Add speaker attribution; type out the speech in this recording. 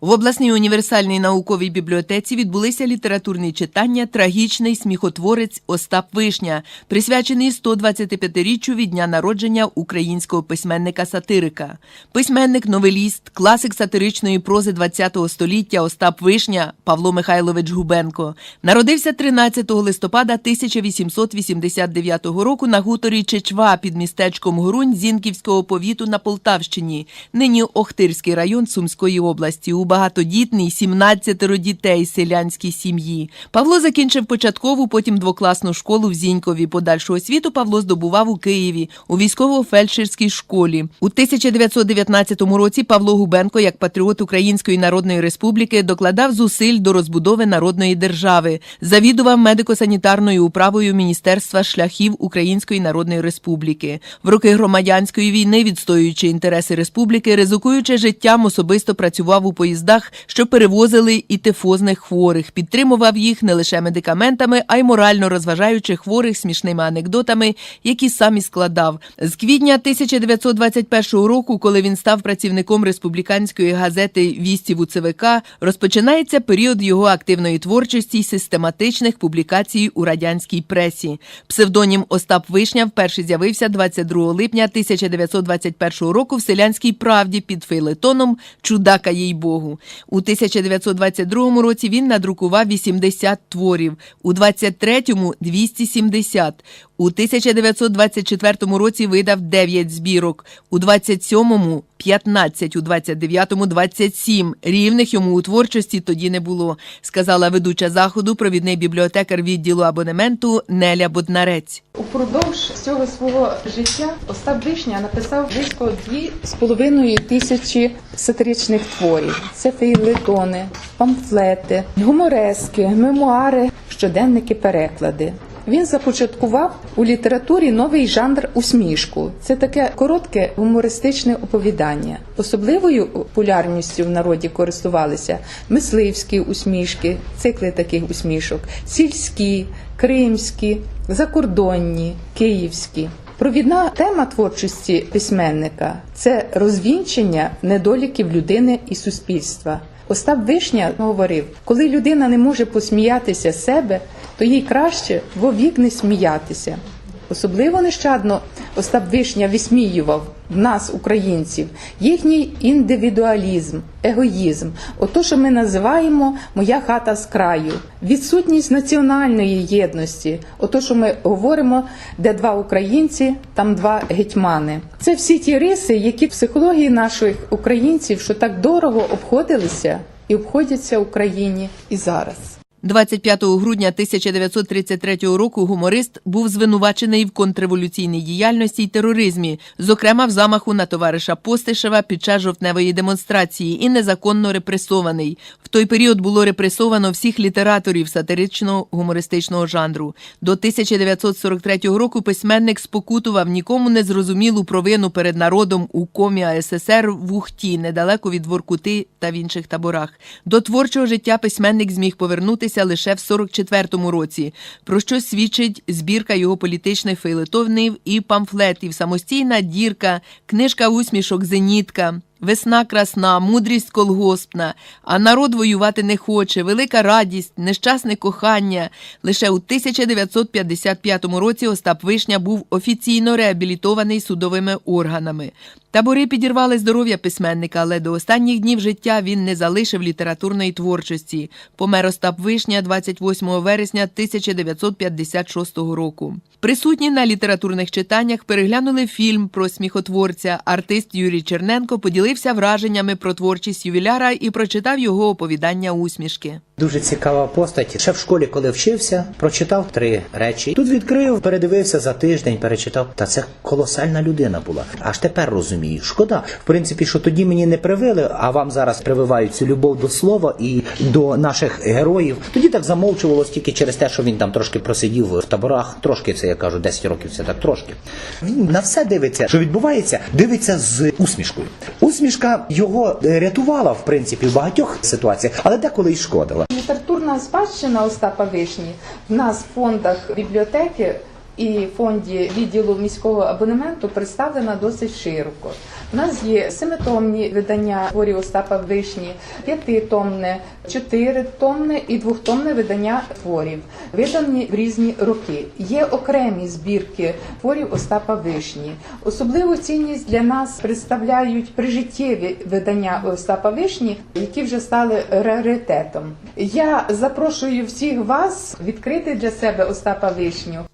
Speaker 1: В обласній універсальній науковій бібліотеці відбулися літературні читання Трагічний сміхотворець Остап Вишня, присвячений 125-річчю від дня народження українського письменника-сатирика. Письменник, новеліст, класик сатиричної прози ХХ століття Остап Вишня Павло Михайлович Губенко народився 13 листопада 1889 року на хуторі Чечва під містечком Грунь Зінківського повіту на Полтавщині, нині Охтирський район Сумської області. У багатодітній 17 дітей селянській сім'ї. Павло закінчив початкову, потім двокласну школу в Зінькові. Подальшу освіту Павло здобував у Києві у військово-фельдшерській школі. У 1919 році Павло Губенко, як патріот Української Народної Республіки, докладав зусиль до розбудови народної держави, завідував медико-санітарною управою Міністерства шляхів Української Народної Республіки. В роки громадянської війни, відстоюючи інтереси республіки, ризикуючи життям, особисто працював у поїздах, що перевозили і тифозних хворих, підтримував їх не лише медикаментами, а й морально розважаючи хворих смішними анекдотами, які сам і складав. З квітня 1921 року, коли він став працівником республіканської газети Вістів у ЦВК, розпочинається період його активної творчості й систематичних публікацій у радянській пресі. Псевдонім Остап Вишня вперше з'явився 22 липня 1921 року в селянській правді під фейлетоном Чудака їй Богу. У 1922 році він надрукував 80 творів, у 23-му – 270. У 1924 році видав 9 збірок, у 27-му – 15, у 29-му – 27. Рівних йому у творчості тоді не було, сказала ведуча заходу провідний бібліотекар відділу абонементу Неля Боднарець.
Speaker 2: Упродовж всього свого життя Остап Вишня написав близько дві з половиною тисячі сатиричних творів. Це фейлетони, памфлети, гуморески, мемуари, щоденники, переклади. Він започаткував у літературі новий жанр усмішку. Це таке коротке гумористичне оповідання. Особливою популярністю в народі користувалися мисливські усмішки, цикли таких усмішок, сільські, кримські, закордонні, київські. Провідна тема творчості письменника це розвінчення недоліків людини і суспільства. Остап Вишня говорив: коли людина не може посміятися себе, то їй краще вовік не сміятися. Особливо нещадно Остап Вишня висміював в нас, українців, їхній індивідуалізм, егоїзм, ото, що ми називаємо моя хата з краю, відсутність національної єдності, ото, що ми говоримо, де два українці, там два гетьмани. Це всі ті риси, які в психології наших українців, що так дорого обходилися і обходяться Україні і зараз.
Speaker 1: 25 грудня 1933 року гуморист був звинувачений в контрреволюційній діяльності й тероризмі, зокрема в замаху на товариша Постишева під час жовтневої демонстрації і незаконно репресований. В той період було репресовано всіх літераторів сатирично-гумористичного жанру. До 1943 року письменник спокутував нікому незрозумілу провину перед народом у комі АССР в Ухті, недалеко від Воркути та в інших таборах. До творчого життя письменник зміг повернутися лише в 44-му році, про що свідчить збірка його політичних фейлетонів і памфлетів, самостійна дірка, книжка усмішок Зенітка. Весна красна, мудрість колгоспна, а народ воювати не хоче, велика радість, нещасне кохання. Лише у 1955 році Остап Вишня був офіційно реабілітований судовими органами. Табори підірвали здоров'я письменника, але до останніх днів життя він не залишив літературної творчості. Помер Остап Вишня 28 вересня 1956 року. Присутні на літературних читаннях переглянули фільм про сміхотворця. Артист Юрій Черненко поділився враженнями про творчість ювіляра і прочитав його оповідання усмішки.
Speaker 3: Дуже цікава постать. Ще в школі, коли вчився, прочитав три речі. Тут відкрив, передивився за тиждень, перечитав. Та це колосальна людина була. Аж тепер розумію. Шкода, в принципі, що тоді мені не привили, а вам зараз прививають цю любов до слова і до наших героїв. Тоді так замовчувалось тільки через те, що він там трошки просидів в таборах. Трошки це я кажу, 10 років це так трошки. Він на все дивиться, що відбувається, дивиться з усмішкою. Усмішка його е, рятувала, в принципі, в багатьох ситуаціях, але деколи й шкодила.
Speaker 2: Літературна спадщина Остапа Вишні. В нас в фондах бібліотеки і фонді відділу міського абонементу представлена досить широко. У нас є семитомні видання творів Остапа Вишні, п'ятитомне, чотиритомне і двохтомне видання творів, видані в різні роки. Є окремі збірки творів Остапа Вишні. Особливу цінність для нас представляють прижиттєві видання Остапа Вишні, які вже стали раритетом. Я запрошую всіх вас відкрити для себе Остапа Вишню.